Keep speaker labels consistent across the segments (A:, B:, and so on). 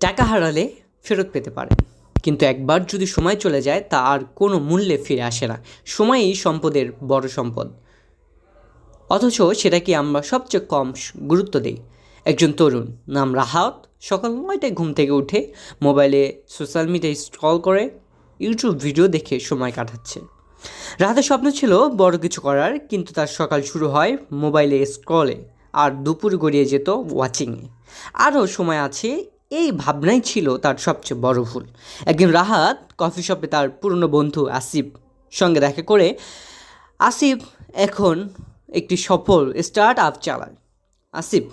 A: টাকা হারালে ফেরত পেতে পারেন কিন্তু একবার যদি সময় চলে যায়, তা আর কোনো মূল্যে ফিরে আসে না। সময়ই সম্পদের বড় সম্পদ। অথচ সেটাকে আমরা সবচেয়ে কম গুরুত্ব দিই। একজন তরুণ, নাম রাহাত, সকাল নয়টায় ঘুম থেকে উঠে মোবাইলে সোশ্যাল মিডিয়ায় স্ক্রল করে ইউটিউব ভিডিও দেখে সময় কাটাচ্ছে। রাহাতের স্বপ্ন ছিল বড় কিছু করার, কিন্তু তার সকাল শুরু হয় মোবাইলে স্ক্রলে, আর দুপুর গড়িয়ে যেত ওয়াচিংয়ে। আরও সময় আছে এই ভাবনাই ছিল তার সবচেয়ে বড় ভুল। একদিন রাহাত কফি শপে তার পুরনো বন্ধু আসিফ সঙ্গে দেখা করে, আসিফ এখন একটি সফল স্টার্ট আপ চালায়। আসিফ,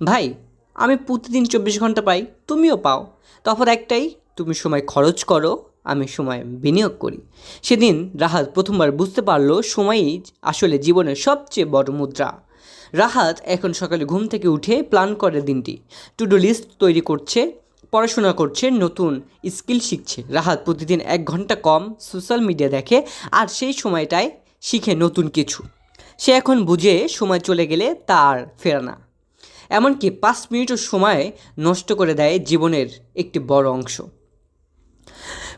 A: ভাই, আমি প্রতিদিন চব্বিশ ঘণ্টা পাই, তুমিও পাও। তফাৎ একটাই, তুমি সময় খরচ করো, আমি সময় বিনিয়োগ করি। সেদিন রাহাত প্রথমবার বুঝতে পারল, সময়ই আসলে জীবনের সবচেয়ে বড় মুদ্রা। রাহাত এখন সকালে ঘুম থেকে উঠে প্ল্যান করে দিনটি। টু ডু লিস্ট তৈরি করছে, পড়াশোনা করছে, নতুন স্কিল শিখছে। রাহাত প্রতিদিন এক ঘণ্টা কম সোশ্যাল মিডিয়া দেখে আর সেই সময়টায় শিখে নতুন কিছু। সে এখন বুঝে সময় চলে গেলে তার ফেরা না এমনকি পাঁচ মিনিটও সময় নষ্ট করে দেয় জীবনের একটি বড় অংশ।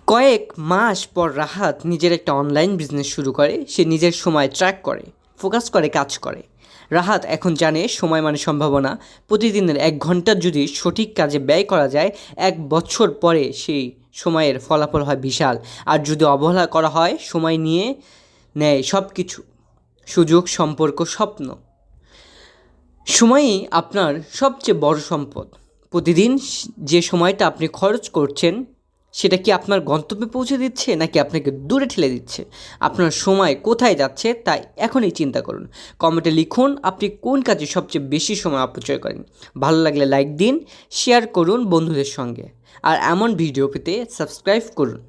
A: কয়েক মাস পর রাহাত নিজের একটা অনলাইন বিজনেস শুরু করে। সে নিজের সময় ট্র্যাক করে। ফোকাস করে, কাজ করে। রাহাত এখন জানে সময় মানে সম্ভাবনা। প্রতিদিনের এক ঘণ্টা যদি সঠিক কাজে ব্যয় করা যায়, এক বছর পরে সেই সময়ের ফলাফল হয় বিশাল। আর যদি অবহেলা করা হয়, সময় নিয়ে নেয় সব কিছু সুযোগ, সম্পর্ক, স্বপ্ন। সময়ই আপনার সবচেয়ে বড় সম্পদ। প্রতিদিন যে সময়টা আপনি খরচ করছেন সেটা কি আপনার গন্তব্যে পৌঁছে দিচ্ছে নাকি আপনাকে দূরে ঠেলে দিচ্ছে? আপনার সময় কোথায় যাচ্ছে তাই এখনই চিন্তা করুন। কমেন্টে লিখুন আপনি কোন কাজে সবচেয়ে বেশি সময় অপচয় করেন। ভালো লাগলে লাইক দিন, শেয়ার করুন বন্ধুদের সঙ্গে। আর এমন ভিডিও পেতে সাবস্ক্রাইব করুন।